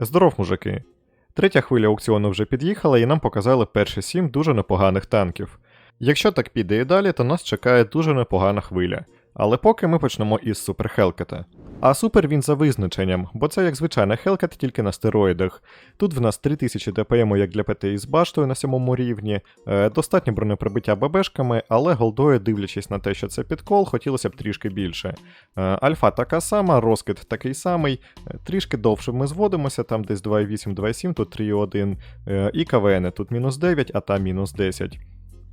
Здоров, мужики! Третя хвиля аукціону вже під'їхала і нам показали перші сім дуже непоганих танків. Якщо так піде і далі, то нас чекає дуже непогана хвиля. Але поки ми почнемо із Супер Хелкета. А супер він за визначенням, бо це як звичайна Хелкет, тільки на стероїдах. Тут в нас 3000 ДПМ, як для ПТ із баштою на сьомому рівні, е, достатньо бронеприбиття ББшками, але голдою, дивлячись на те, що це підкол, хотілося б трішки більше. Е, Альфа така сама, розкид такий самий, е, трішки довше ми зводимося, там десь 2,8, 2,7, тут 3,1, е, і КВН тут мінус 9, а там мінус 10.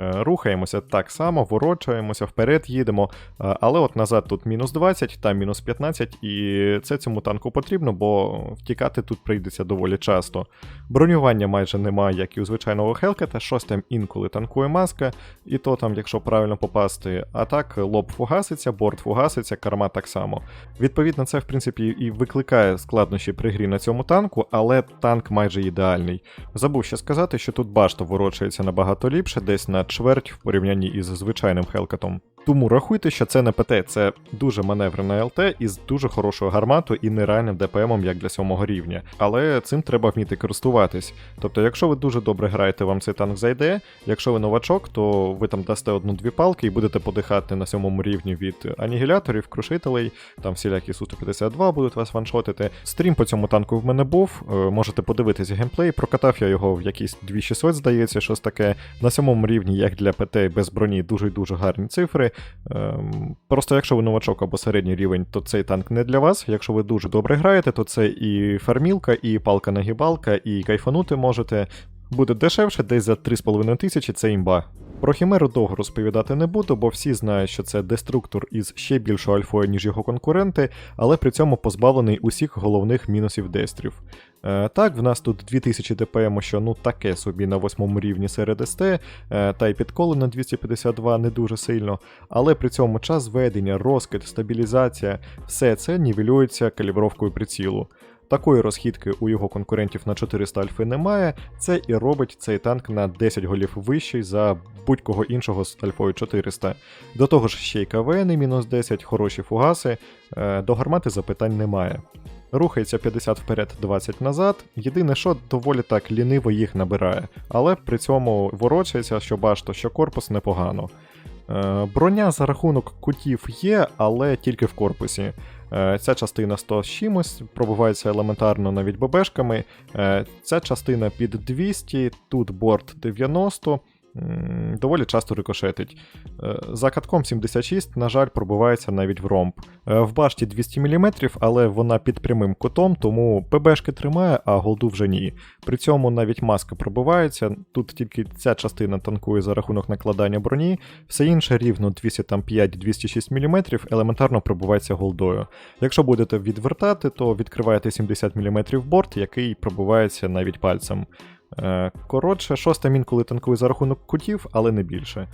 Е, Рухаємося так само, ворочаємося, вперед їдемо, е, але от назад тут мінус 20, там мінус 15, і це цьому танку потрібно, бо втікати тут прийдеться доволі часто. Бронювання майже немає, як і у звичайного Хелкета, щось там інколи танкує маска, і то там, якщо правильно попасти, а так лоб фугаситься, борт фугаситься, карма так само. Відповідно, це в принципі і викликає складнощі при грі на цьому танку, але танк майже ідеальний. Забув ще сказати, що тут башта ворочається набагато ліпше, десь на чверть в порівнянні із звичайним Хелкетом. Тому рахуйте, що це не ПТ, це дуже маневрене ЛТ із дуже хорошою гарматою і нереальним ДПМом, як для сьомого рівня. Але цим треба вміти користуватись. Тобто, якщо ви дуже добре граєте, вам цей танк зайде. Якщо ви новачок, то ви там дасте одну-дві палки і будете подихати на сьомому рівні від анігіляторів, крушителей, там всілякі Су-152 будуть вас ваншотити. Стрім по цьому танку в мене був. е, Можете подивитись геймплей. Прокатав я його в якісь 2600, здається, щось таке. На сьомому рівні, як для ПТ без броні, дуже дуже гарні цифри. Ем, Просто якщо ви новачок або середній рівень, то цей танк не для вас. Якщо ви дуже добре граєте, то це і фармілка, і палка-нагібалка, і кайфанути можете. Буде дешевше, десь за 3,5 тисячі це імба. Про Хімеру довго розповідати не буду, бо всі знають, що це деструктор із ще більшою альфою, ніж його конкуренти, але при цьому позбавлений усіх головних мінусів дестрів. Е, так, в нас тут 2000 ДПМ, що ну таке собі на восьмому рівні серед СТ, е, та й підколи на 252 не дуже сильно, але при цьому час ведення, розкид, стабілізація, все це нівелюється калібровкою прицілу. Такої розхідки у його конкурентів на 400 альфи немає, це і робить цей танк на 10 голів вищий за будь-кого іншого з альфою 400. До того ж, ще й КВН мінус 10, хороші фугаси, е, до гармати запитань немає. Рухається 50 вперед, 20 назад. Єдине, що доволі так ліниво їх набирає, але при цьому ворочається, що башта, що корпус непогано. Е, Броня за рахунок кутів є, але тільки в корпусі. Е, Ця частина 100 з чимось, пробивається елементарно навіть ББшками. Е, Ця частина під 200, тут борт 90. Доволі часто рикошетить. Е, За катком 76, на жаль, пробивається навіть в ромб. Е, В башті 200 мм, але вона під прямим кутом, тому ПБшки тримає, а голду вже ні. При цьому навіть маска пробивається. Тут тільки ця частина танкує за рахунок накладання броні, все інше рівно 205-206 мм елементарно пробивається голдою. Якщо будете відвертати, то відкриваєте 70 мм борт, який пробивається навіть пальцем. Е, Коротше, шоста мін, коли танкує за рахунок кутів, але не більше.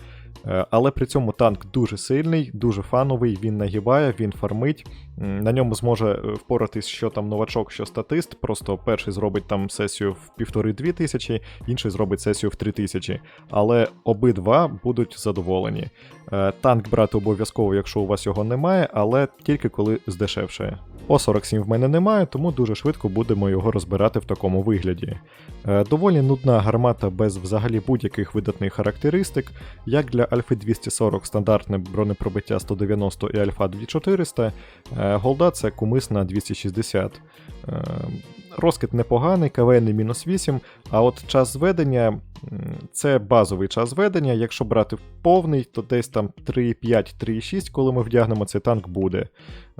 Е, Але при цьому танк дуже сильний, дуже фановий, він нагибає, він фармить. На ньому зможе е, впоратись що там новачок, що статист. Просто перший зробить там сесію в півтори-дві тисячі, інший зробить сесію в три тисячі. Але обидва будуть задоволені. Е, Танк брати обов'язково, якщо у вас його немає, але тільки коли здешевшає. О 47 в мене немає, тому дуже швидко будемо його розбирати в такому вигляді. Доволі нудна гармата без взагалі будь-яких видатних характеристик, як для Альфи 240 стандартне бронепробиття 190 і Альфа 2400, е, голда це кумис на 260. Е, Розкид непоганий, КВН мінус 8, а от час зведення це базовий час зведення. Якщо брати повний, то десь там 3,5-3,6, коли ми вдягнемо цей танк буде.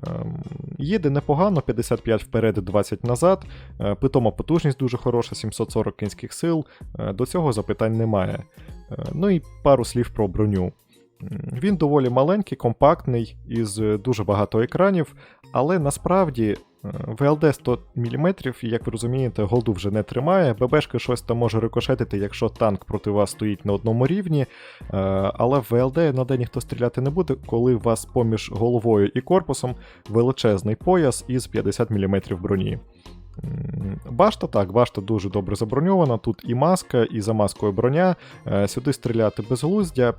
Ем, Їде непогано, 55 вперед, 20 назад. Е, Питома потужність дуже хороша, 740 кінських сил. Е, До цього запитань немає. Е, Ну і пару слів про броню. Він доволі маленький, компактний, із дуже багато екранів, але насправді ВЛД 100 мм, як ви розумієте, голду вже не тримає. ББшки щось там може рикошетити, якщо танк проти вас стоїть на одному рівні. Е, Але в ВЛД на день ніхто стріляти не буде, коли у вас поміж головою і корпусом величезний пояс із 50 мм броні. Башта так, башта дуже добре заброньована. Тут і маска, і за маскою броня. Е, Сюди стріляти безглуздя.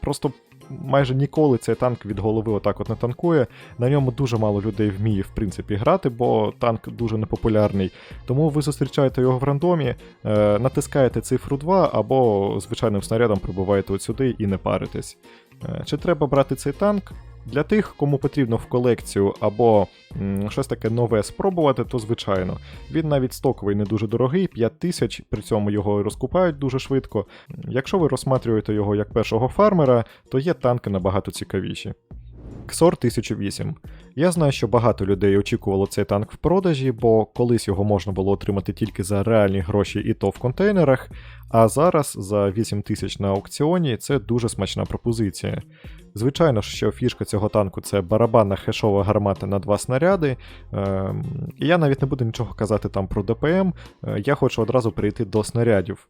Просто майже ніколи цей танк від голови отак от не танкує. На ньому дуже мало людей вміє, в принципі, грати, бо танк дуже непопулярний. Тому ви зустрічаєте його в рандомі, е, натискаєте цифру 2 або звичайним снарядом прибуваєте от сюди і не паритесь. Е, Чи треба брати цей танк? Для тих, кому потрібно в колекцію або м, щось таке нове спробувати, то звичайно. Він навіть стоковий не дуже дорогий, 5 тисяч, при цьому його розкупають дуже швидко. Якщо ви розсматрюєте його як першого фармера, то є танки набагато цікавіші. XOR 1008. Я знаю, що багато людей очікувало цей танк в продажі, бо колись його можна було отримати тільки за реальні гроші і то в контейнерах, а зараз за 8 тисяч на аукціоні це дуже смачна пропозиція. Звичайно що фішка цього танку це барабанна хешова гармата на два снаряди. Ем, і я навіть не буду нічого казати там про ДПМ, е, я хочу одразу перейти до снарядів.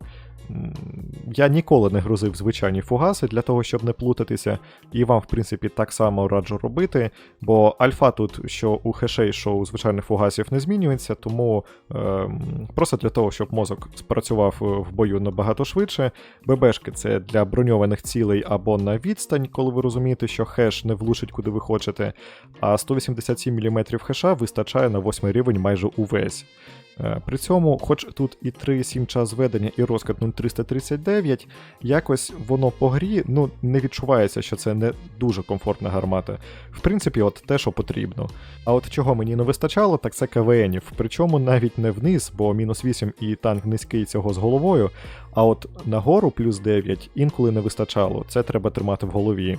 Я ніколи не грузив звичайні фугаси для того, щоб не плутатися, і вам, в принципі, так само раджу робити, бо альфа тут, що у хешей, що у звичайних фугасів не змінюється, тому е, просто для того, щоб мозок спрацював е, в бою набагато швидше. ББшки це для броньованих цілей або на відстань, коли ви розумієте, що хеш не влучить куди ви хочете. А 187 мм хеша вистачає на 8 рівень майже увесь. Е, При цьому, хоч тут і 3,7 час зведення, і розкат 0339, якось воно по грі ну, не відчувається, що це не дуже комфортна гармата. В принципі, от те, що потрібно. А от чого мені не вистачало, так це КВНів. Причому навіть не вниз, бо мінус 8 і танк низький цього з головою. А от нагору плюс 9 інколи не вистачало. Це треба тримати в голові.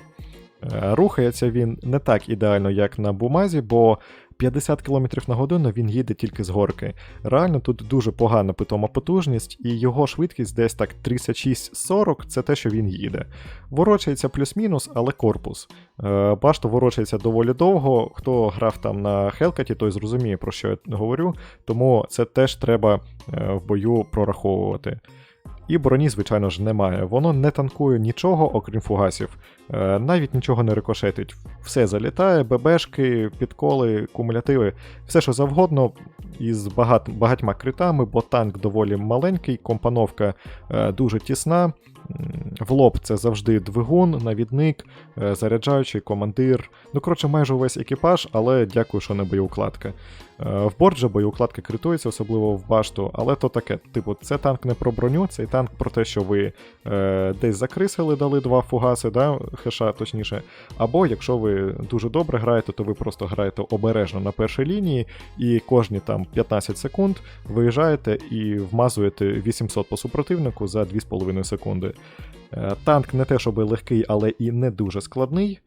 Е, Рухається він не так ідеально, як на бумазі, бо 50 км на годину він їде тільки з горки. Реально тут дуже погана питома потужність, і його швидкість десь так 36-40 це те, що він їде. Ворочається плюс-мінус, але корпус. Е, Башта ворочається доволі довго. Хто грав там на Хелкаті, той зрозуміє, про що я говорю, тому це теж треба е, в бою прораховувати. І броні, звичайно ж, немає. Воно не танкує нічого, окрім фугасів. Е, навіть нічого не рикошетить. Все залітає, ББшки, підколи, кумулятиви, все що завгодно, із багат, багатьма критами, бо танк доволі маленький, компоновка е, дуже тісна. В лоб це завжди двигун, навідник, е, заряджаючий, командир. Ну, коротше, майже увесь екіпаж, але дякую, що не боєукладка. Е, В борт же боєукладка критується, особливо в башту, але то таке. Типу, це танк не про броню, цей танк про те, що ви е, десь закрисили, дали два фугаси, да, хеша точніше. Або якщо ви дуже добре граєте, то ви просто граєте обережно на першій лінії, і кожні там 15 секунд виїжджаєте і вмазуєте 800 по супротивнику за 2,5 секунди. Е, Танк не те, щоб легкий, але і не дуже складний.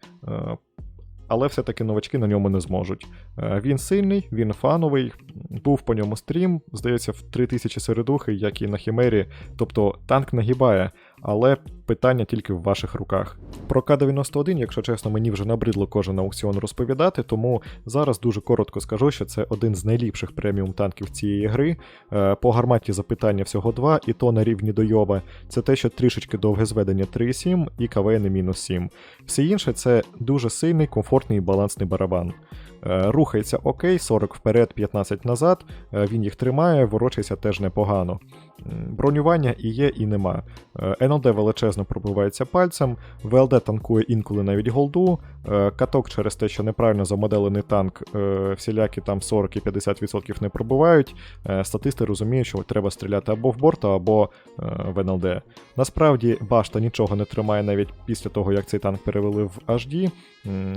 Але все-таки новачки на ньому не зможуть. Е, Він сильний, він фановий, був по ньому стрім, здається, в 3000 середухи, як і на Хімері. Тобто танк нагибає, але питання тільки в ваших руках. Про К-91, якщо чесно, мені вже набридло кожен аукціон розповідати, тому зараз дуже коротко скажу, що це один з найліпших преміум танків цієї гри. Е, По гарматі запитання всього два, і то на рівні дойоба. Це те, що трішечки довге зведення 3,7 і КВН мінус 7. Все інше це дуже сильний, комфортний і балансний барабан. Е, Рухається окей, 40 вперед, 15 назад, е, він їх тримає, ворочається теж непогано. Бронювання і є, і нема. Е, НЛД величезно пробивається пальцем, ВЛД танкує інколи навіть голду, каток через те, що неправильно замоделений танк, всілякі там 40 і 50% не пробивають. Е, Статисти розуміють, що треба стріляти або в борта, або в НЛД. Насправді башта нічого не тримає навіть після того, як цей танк перевели в HD.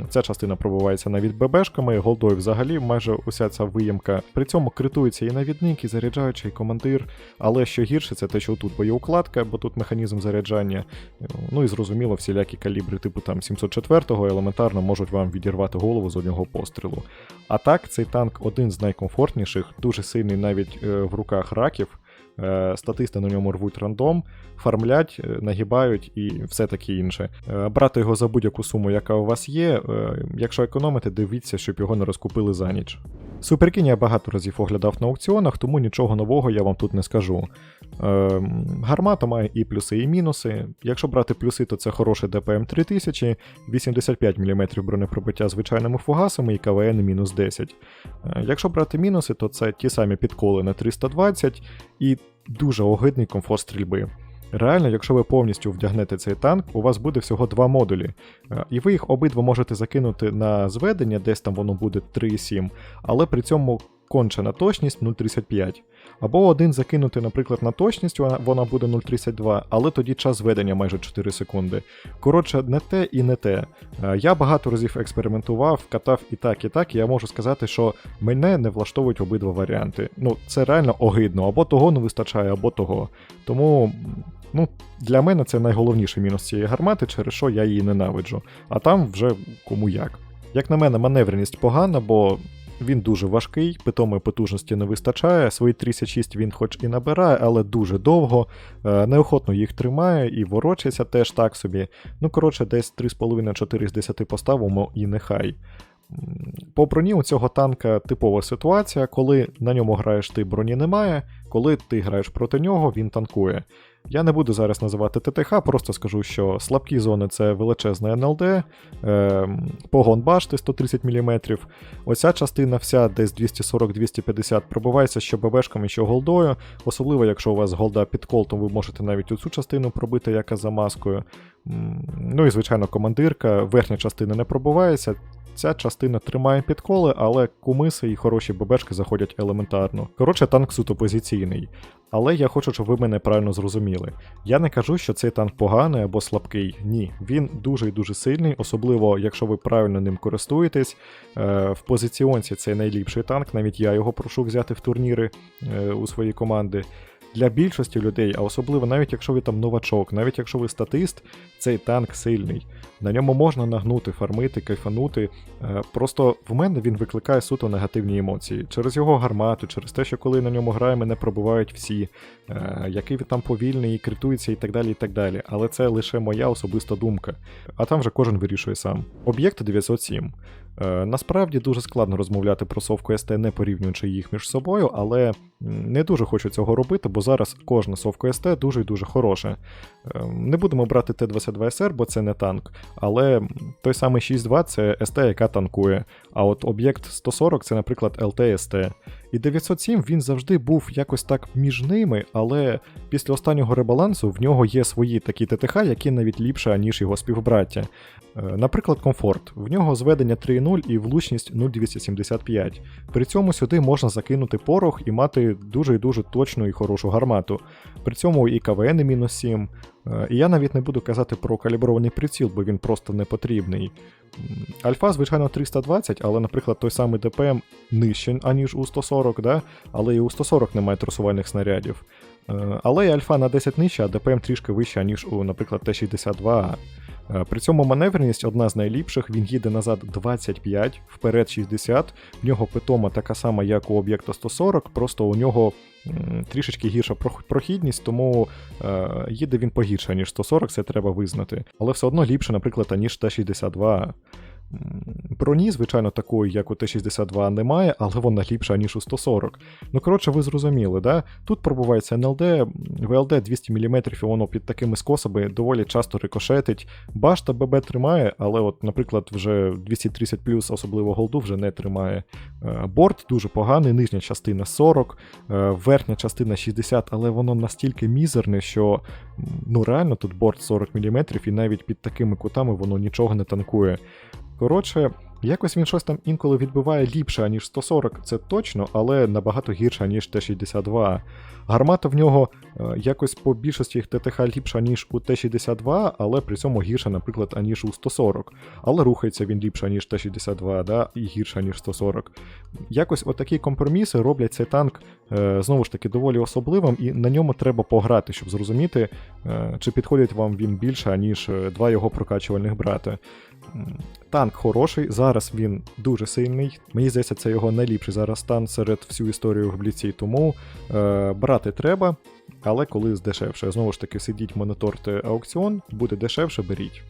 Ця частина пробивається навіть ББшками, голдою взагалі майже уся ця виємка. При цьому критується і навідник, і заряджаючий, і командир. Але що гірше, це те, що тут боєукладка, бо тут механізм заряджання. Ну і зрозуміло, всілякі калібри, типу там 704-го, елементарно можуть вам відірвати голову з одного пострілу. А так, цей танк один з найкомфортніших, дуже сильний навіть е, в руках раків. Е, Статисти на ньому рвуть рандом, фармлять, е, нагибають і все таке інше. Е, Брати його за будь-яку суму, яка у вас є. Якщо економите, дивіться, щоб його не розкупили за ніч. Суперкінь я багато разів оглядав на аукціонах, тому нічого нового я вам тут не скажу. Е, гармата має і плюси, і мінуси. Якщо брати плюси, то це хороший ДПМ 3000, 85 мм бронепробиття звичайними фугасами і КВН мінус 10. Е, якщо брати мінуси, то це ті самі підколи на 320 і дуже огидний комфорт стрільби. Реально, якщо ви повністю вдягнете цей танк, у вас буде всього два модулі. Е, І ви їх обидва можете закинути на зведення, десь там воно буде 3,7, але при цьому кончена точність 0,35. Або один закинути, наприклад, на точність, вона, буде 0,32, але тоді час зведення майже 4 секунди. Коротше, не те і не те. Е, Я багато разів експериментував, катав і так, і так, і я можу сказати, що мене не влаштовують обидва варіанти. Ну, це реально огидно, або того не вистачає, або того. Тому. Ну, для мене це найголовніший мінус цієї гармати, через що я її ненавиджу. А там вже кому як. Як на мене, маневреність погана, бо він дуже важкий, питомої потужності не вистачає. Свої 36 він хоч і набирає, але дуже довго, е, неохотно їх тримає і ворочається теж так собі. Ну, коротше, десь 3,5-4 з 10 поставимо і нехай. По броні у цього танка типова ситуація, коли на ньому граєш ти броні немає, коли ти граєш проти нього, він танкує. Я не буду зараз називати ТТХ, просто скажу, що слабкі зони це величезне НЛД, е, погон башти 130 мм. Оця частина вся десь 240-250 пробивається що ББшками, що голдою. Особливо, якщо у вас голда під колтом, ви можете навіть оцю частину пробити, яка за маскою. Ну і звичайно, командирка, верхня частина не пробивається. Ця частина тримає підколи, але кумиси і хороші ББшки заходять елементарно. Коротше, танк суто позиційний. Але я хочу, щоб ви мене правильно зрозуміли. Я не кажу, що цей танк поганий або слабкий. Ні, він дуже і дуже сильний, особливо якщо ви правильно ним користуєтесь. Е, в позиціонці це найліпший танк, навіть я його прошу взяти в турніри е, у свої команди. Для більшості людей, а особливо навіть якщо ви там новачок, навіть якщо ви статист, цей танк сильний. На ньому можна нагнути, фармити, кайфанути. Е, Просто в мене він викликає суто негативні емоції. Через його гармату, через те, що коли на ньому граємо, не пробувають всі, е, який він там повільний, і критується і так далі. і так далі. Але це лише моя особиста думка. А там вже кожен вирішує сам. Об'єкт 907. Е, Насправді дуже складно розмовляти про совку СТ, не порівнюючи їх між собою, але не дуже хочу цього робити, бо зараз кожна совка СТ дуже і дуже хороша. Е, Не будемо брати Т-22СР, бо це не танк, але той самий 6.2 це СТ, яка танкує. А от об'єкт 140 це, наприклад, ЛТ-СТ. І 907 він завжди був якось так між ними, але після останнього ребалансу в нього є свої такі ТТХ, які навіть ліпше, ніж його співбраття. Е, Наприклад, комфорт. В нього зведення 3.0 і влучність 0,275. При цьому сюди можна закинути порох і мати дуже і дуже точну і хорошу гармату. При цьому і КВН мінус 7. Е, І я навіть не буду казати про калібрований приціл, бо він просто не потрібний. Альфа, звичайно, 320, але, наприклад, той самий ДПМ нижче, аніж у 140, да? але і у 140 немає трасувальних снарядів. Е, Але і альфа на 10 нижче, а ДПМ трішки вища, ніж у, наприклад, Т-62. Е, При цьому маневреність одна з найліпших, він їде назад 25, вперед 60. В нього питома така сама, як у об'єкта 140, просто у нього трішечки гірша прохідність, тому е, їде він погірше, ніж 140, це треба визнати. Але все одно ліпше, наприклад, аніж Т-62. Броні, звичайно, такої, як у Т-62 немає, але вона ліпша, ніж у 140. Ну, коротше, ви зрозуміли, да? Тут пробувається НЛД, ВЛД 200 мм, і воно під такими скосами доволі часто рикошетить. Башта ББ тримає, але, от, наприклад, вже 230 особливо голду, вже не тримає. Е, Борт дуже поганий, нижня частина 40, е, верхня частина 60, але воно настільки мізерне, що ну реально тут борт 40 мм, і навіть під такими кутами воно нічого не танкує. Коротше, якось він щось там інколи відбиває ліпше, аніж 140, це точно, але набагато гірше, аніж Т-62. Гармата в нього е, якось по більшості ТТХ ліпша, ніж у Т-62, але при цьому гірша, наприклад, аніж у 140. Але рухається він ліпше, ніж Т-62, да, і гірше, ніж 140. Якось отакі компроміси роблять цей танк е, знову ж таки доволі особливим, і на ньому треба пограти, щоб зрозуміти, е, чи підходить вам він більше, аніж е, два його прокачувальних брата. Танк хороший, зараз він дуже сильний. Мені здається, це його найліпший зараз стан серед всю історію в бліці, тому е, брати треба, але коли здешевше. Знову ж таки, сидіть, моніторте аукціон, буде дешевше, беріть.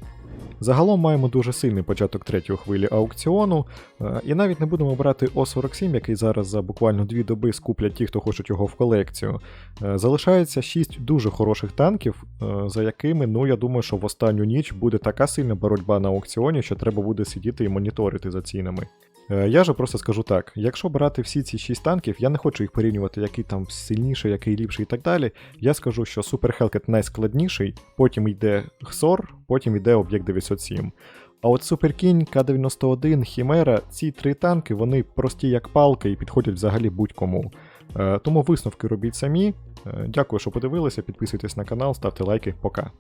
Загалом маємо дуже сильний початок третьої хвилі аукціону, е, і навіть не будемо брати О47, який зараз за буквально дві доби скуплять ті, хто хочуть його в колекцію. Е, Залишається 6 дуже хороших танків, е, за якими, ну я думаю, що в останню ніч буде така сильна боротьба на аукціоні, що треба буде сидіти і моніторити за цінами. Е, Я же просто скажу так: якщо брати всі ці 6 танків, я не хочу їх порівнювати, який там сильніший, який ліпший і так далі. Я скажу, що Super Hellcat найскладніший, потім йде Хсор, потім йде об'єкт 907. А от Super King, К-91, Хімера, ці три танки, вони прості як палки і підходять взагалі будь-кому. Е, Тому висновки робіть самі. Е, Дякую, що подивилися. Підписуйтесь на канал, ставте лайки. Пока.